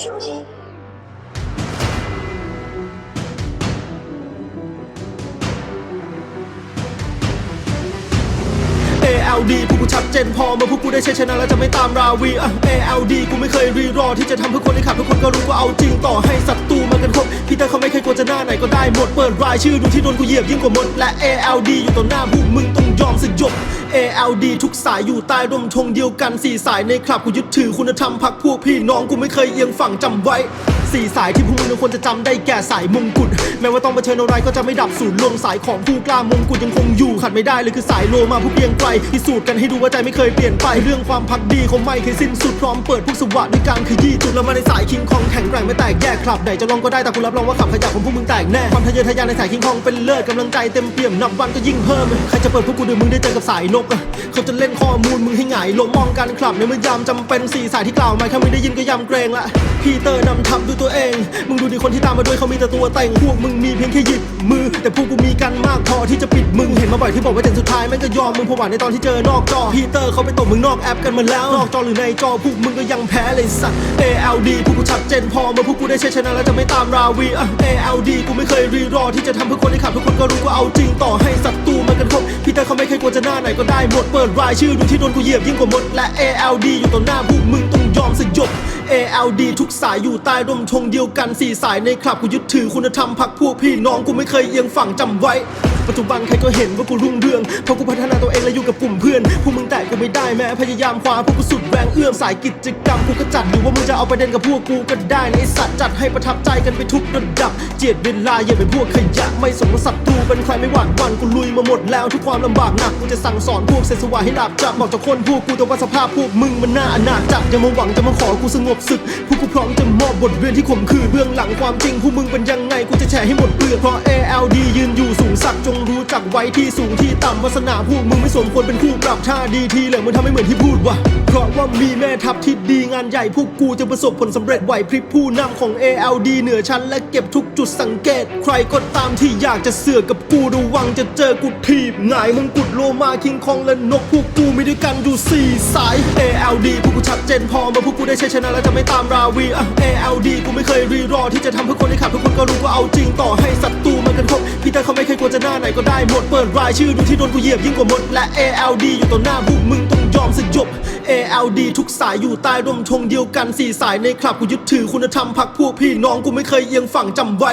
球衣。ALD พวกกูชัดเจนพอเมื่อพวกกูได้ใช้ชนะแล้วจะไม่ตามราวีอะ ALD กูไม่เคยรีรอที่จะทำเพื่อคนที่ขับทุกคนก็รู้ว่าเอาจริงต่อให้ศัตรู กันครบพี่เตอร์เขาไม่เคยกลัวจะหน้าไหนก็ได้หมด เปิดรายชื่อดูที่โดนกูเหยียบยิ่งกว่าหมดและ ALD อยู่ต่อหน้าพวกมึงต้องยอมสยบ ALD ทุกสายอยู่ใต้ร่มธงเดียวกันสี่สายในคลับกูยึดถือคุณธรรมพักพวกพี่น้องกูไม่เคยเอียงฝั่งจำไว้สี่สายที่พวกมึงควรจะจำได้แก่สายมงกุฎแม้ว่าต้องเผชิญอะไรก็จะไม่ดับสูญรวมสายของผู้กล้ามงกุฎยังคงอยู่ขัดไม่ได้เลยคือสายโลมาผู้เพียงไกลพิสูจน์กันให้ดูว่าใจไม่เคยเปลี่ยนไปเรื่องความพักดีเขาไม่เคยสิ้นสุดพร้อมเปิดพวกสวัสดิ์ด้วยการขยี้จุดแล้วมาในสายคิงคองแข็งแกร่งไม่แตกแยกคลับไหนจะลองก็ได้แต่กูรับรองว่าขับขยะของพวกมึงแตกแน่ความทะเยอทะยานในสายคิงคองเป็นเลิศกำลังใจเต็มเปี่ยมนับวันก็ยิ่งเพิ่มใครจะเปิดพวกกูเดี๋ยวมึงได้เจอกับสายนกเขาจะเล่นข้อมูลมึงให้หงายลงมองกันคลับในเมื่อยามจำเป็นสี่สายที่กล่าวมาแค่มึงได้ยินก็ยำเกรงละพีเตอร์นำทัพด้วยตัวเอง มึงดูดิคนที่ตามมาด้วยเขามีแต่ตัวแต่งพวกมึงมีเพียงแค่หยิบมือ แต่พวกกูมีกันมากพอที่จะปิดมึงเห็นมาบ่อยที่บอกว่าเจนสุดท้ายแม่งก็ยอมมึงเพราะหวาในตอนที่เจอนอกจอพีเตอร์เขาไปตบมึงนอกแอปกันมาแล้วนอกจอหรือในจอพวกมึงก็ยังแพ้เลยสัตว์ ALD พวกกูชัดเจนพอเมื่อพวกกูได้ใช้ชนะแล้วจะไม่ตามราวีอะ ALD กูไม่เคยรีรอที่จะทำเพื่อคนที่ขับทุกคนก็รู้ว่าเอาจริงต่อให้ศัตรูมากันครบพี่เตอร์เขาไม่เคยกลัวจะหน้าไหนก็ได้หมดเปิดรายชื่อดูที่โดนกูเหยียบยิ่งกว่าหมดและ ALD อยู่ต่อหน้าพวกมึงต้องยอมสยบ ALD ทุกสายอยู่ใต้ร่มธงเดียวกันสี่สายในคลับกูยึดถือคุณธรรมพักพวกพี่น้องกูไม่เคยเอียงฝั่งจำไว้ ปัจจุบันใครก็เห็นว่ากูรุ่งเรืองเพราะกูพัฒนาตัวเองและอยู่กับกลุ่มเพื่อนพวกมึงแตะกูไม่ได้แม้พยายามคว้าพวกกูสุดแรงเอื้อมสายกิจกรรมกูก็จัดอยู่ว่ามึงจะเอาประเด็นกับพวกกูก็ได้ในสัตว์จัดให้ประทับใจกันไปทุกระดับ เจียดเวลาอย่าเป็นพวกขยะไม่สมว่าศัตรูเป็นใครไม่หวั่นวันกูลุยมาหมดแล้วทุกความลำบากหนักกูจะสั่งสอนพวกเศษสวะให้ดับจับบอกจากคนพวกกูแต่ว่าสภาพพวกมึงมันน่าอนาถจัดอย่ามาหวังจะมาขอกูสงบศึกพวกกูพร้อมจะมอบบทเรียนที่ข่มขืนเบื้องหลังความจริงพวกมึงเป็นยังไงกูจะแฉให้หมดเปลือกเพราะ ALD ยืนอยู่สูงสักจงรู้จักไว้ที่สูงที่ต่ำวาสนาพวกมึงไม่สมควรเป็นคู่ปรับท่าดีทีเหลือมึงทำไม่เหมือนที่พูดว่ะเพราะว่ามีแม่ทัพที่ดีงานใหญ่พวกกูจะประสบผลสำเร็จไหวพริบผู้นำของ ALD เหนือชั้นและเก็บทุกจุดสังเกต ใครก็ตามที่อยากจะเสือกกับกูระวังจะเจอกูทีบหงายมึงกุดโลมาคิงคองและนกพวกกูมีด้วยกันอยู่สี่สาย ALD พวกกูชัดเจนพอเมื่อพวกกูได้ใช้ชนะแล้วจะไม่ตามราวีอะ ALD กูไม่เคยรีรอที่จะทำเพื่อคนที่ขับทุกคนก็รู้ว่าเอาจริงต่อให้ศัตรูมันกันครบพี่แต่เขาไม่เคยกลัวจะหน้าไหนก็ได้หมดเปิดรายชื่อดูที่โดนกูเหยียบยิ่งกว่าหมดและ ALD อยู่ต่อหน้าพวกมึงต้องยอมสยบ ALD ทุกสายอยู่ใต้ร่มธงเดียวกันสี่สายในคลับกูยึดถือคุณธรรมพักพวกพี่น้องกูไม่เคยเอียงฝั่งจำไว้